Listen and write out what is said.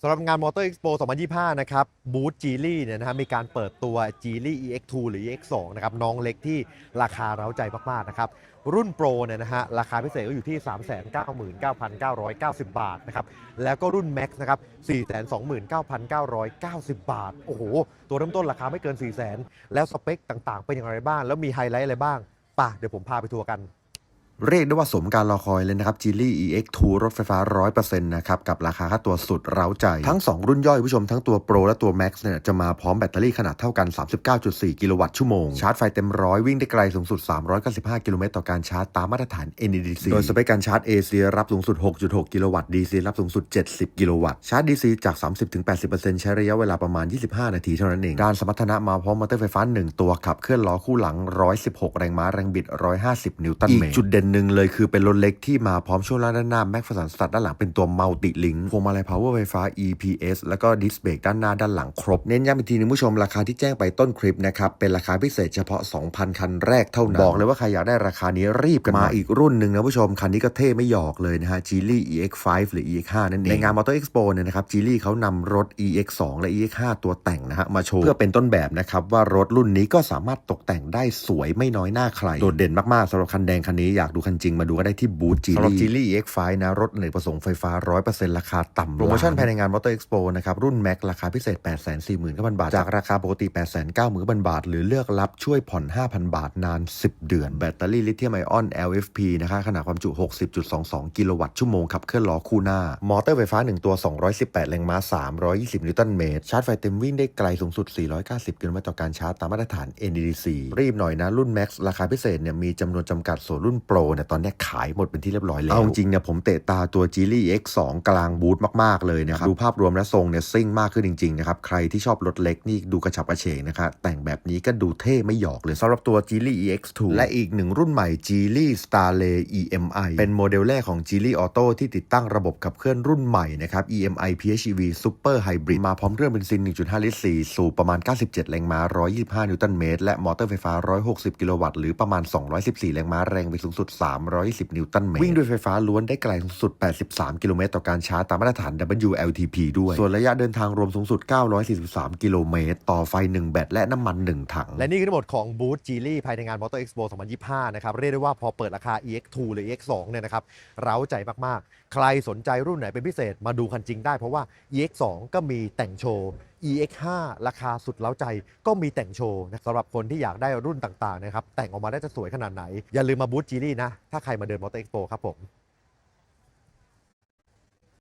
สำหรับงานมอเตอร์เอ็กซ์โป2025 นะครับบูธจีลี่เนี่ยนะฮะมีการเปิดตัว g ีลี่ EX2 หรือ EX2 นะครับน้องเล็กที่ราคาเร้าใจมาก ๆ นะครับ รุ่นโปรเนี่ยนะฮะราคาพิเศษก็อยู่ที่ 399,990 บาทนะครับ แล้วก็รุ่น Max นะครับ 429,990 บาท โอ้โห ตัวเริ่มต้นราคาไม่เกิน 400,000 แล้วสเปคต่าง ๆ เป็นอย่างไรบ้าง แล้วมีไฮไลท์อะไรบ้างป่ะเดี๋ยวผมพาไปทัวร์กัน เรียกได้ว่าสมการรอคอยเลยนะครับ g ีลี่ EX2 รถไฟฟ้า 100%นะครับ กับราคาค่าตัวสุดเร้าใจ ทั้ง 2 รุ่นย่อยผู้ชมทั้งตัว Pro และตัว Max เนี่ยจะมาพร้อมแบตเตอรี่ขนาดเท่ากัน 39.4 กิโลวัตต์ชั่วโมง ชาร์จไฟเต็มร้อยวิ่งได้ไกลสูงสุด 395 กิโลเมตรต่อการชาร์จตามมาตรฐาน NEDC โดยสเปคการชาร์จ AC รับสูงสุด 6.6 กิโลวัตต์ DC รับสูงสุด 70 กิโลวัตต์ชาร์จ DC จาก 30-80%ใช้ระยะเวลาประมาณ 25 นาทีเท่านั้นเองด้านสมรรถนะมาพร้อมมอเตอร์ไฟฟ้า1ตัวขับเคลื่อนล้อคู่หลัง 116 แรงม้าแรงบิด 150 นิวตันเมตรอีกจุดเด่นหนึ่งเลยคือเป็นรถเล็กที่มาพร้อมช่วงล่างด้านหน้าแม็กฟสันสตัดด้านหลังเป็นตัวมัลติลิงพวงมาลัยพาวเวอร์ไฟฟ้า EPS แล้วก็ดิสเบรกด้านหน้าด้านหลังครบ เน้นย้ำอีกทีนึงผู้ชมราคาที่แจ้งไปต้นคลิปนะครับ เป็นราคาพิเศษเฉพาะ 2,000 คันแรกเท่านั้น บอกเลยว่าใครอยากได้ราคานี้รีบกันมาอีกรุ่นหนึ่งนะผู้ชม คันนี้ก็เท่ไม่หยอกเลยนะฮะ Geely EX5 หรือ EX5 นั่นเองในงาน Motor Expo เนี่ยนะครับ Geely เขานำรถ EX2 และ EX5 ตัวแต่งนะฮะมาโชว์เพื่อเป็นต้นแบบนะครับว่ารถรุ่นนี้ก็สามารถตกแต่งได้สวยไม่น้อยหน้าใครโดดเด่นมากๆสำหรับคันแดงคันนี้อยากดูคันจริงมาดูก็ได้ที่บูธ Geely สำหรับ Geely EX5 นะรถอเนกประสงค์ไฟฟ้า 100%ราคาต่ำโปรโมชั่นภายในงาน Motor Expo นะครับรุ่น Max ราคาพิเศษ 849,000 บาท จากราคาปกติ 890,000 บาท หรือเลือกรับช่วยผ่อน 5,000 บาทนาน 10 เดือน แบตเตอรี่ลิเธียมไอออน LFP นะคะขนาดความจุ 60.22 กิโลวัตต์ชั่วโมงขับเคลื่อนล้อคู่หน้า มอเตอร์ไฟฟ้า 1 ตัว 218 แรงม้า 320 นิวตันเมตรชาร์จไฟเต็มวิ่งได้ไกลสูงสุด 490 กิโลเมตรต่อการชาร์จตามมาตรฐาน NEDC รีบหน่อยนะรุ่น Max ราคาพิเศษเนี่ยมีจำนวนจำกัดส่วนรุ่น Pro เนี่ยตอนเนี้ยขายหมดเป็นที่เรียบร้อยแล้ว เอาจริงเนี่ยผมเตะตาตัว Geely X2 กลางบูธมากๆเลยนะครับ ดูภาพรวมและทรงเนี่ยซิ่งมากขึ้นจริงๆนะครับ ใครที่ชอบรถเล็กนี่ดูกระฉับกระเฉงนะครับ แต่งแบบนี้ก็ดูเท่ไม่หยอกเลยสำหรับตัว Geely EX2 และอีกหนึ่งรุ่นใหม่ Geely Starlay EMI เป็นโมเดลแรกของ Geely Auto ที่ติดตั้งระบบขับเคลื่อนรุ่นใหม่นะครับ EMI PHEV Super Hybrid มาพร้อมเครื่องเบนซิน 1.5 ลิตร 4 สูบประมาณ 97 แรงม้า 125 นิวตันเมตร และมอเตอร์ไฟฟ้า 160 กิโลวัตต์ หรือประมาณ 214 แรงม้า แรงบิดสูงสุด310 นิวตันเมตร วิ่งด้วยไฟฟ้าล้วนได้ไกลสูงสุด 83 กิโลเมตรต่อการชาร์จตามมาตรฐาน WLTP ด้วย ส่วนระยะเดินทางรวมสูงสุด 943 กิโลเมตร ต่อไฟ 1 แบตและน้ำมัน 1 ถัง และนี่คือทั้งหมดของบูธ Geely ภายในงาน Motor Expo 2025 นะครับ เรียกได้ว่าพอเปิดราคา EX2 หรือ EX2 เนี่ยนะครับ เร้าใจมาก ๆ ใครสนใจรุ่นไหนเป็นพิเศษมาดูคันจริงได้เพราะว่า EX2 ก็มีแต่งโชว์ EX5 ราคาสุดเล้าใจก็มีแต่งโชว์นะสำหรับคนที่อยากได้รุ่นต่างๆนะครับแต่งออกมาได้จะสวยขนาดไหน อย่าลืมมาบูธจีรี่นะ ถ้าใครมาเดินมอเตอร์เอ็กโปครับผม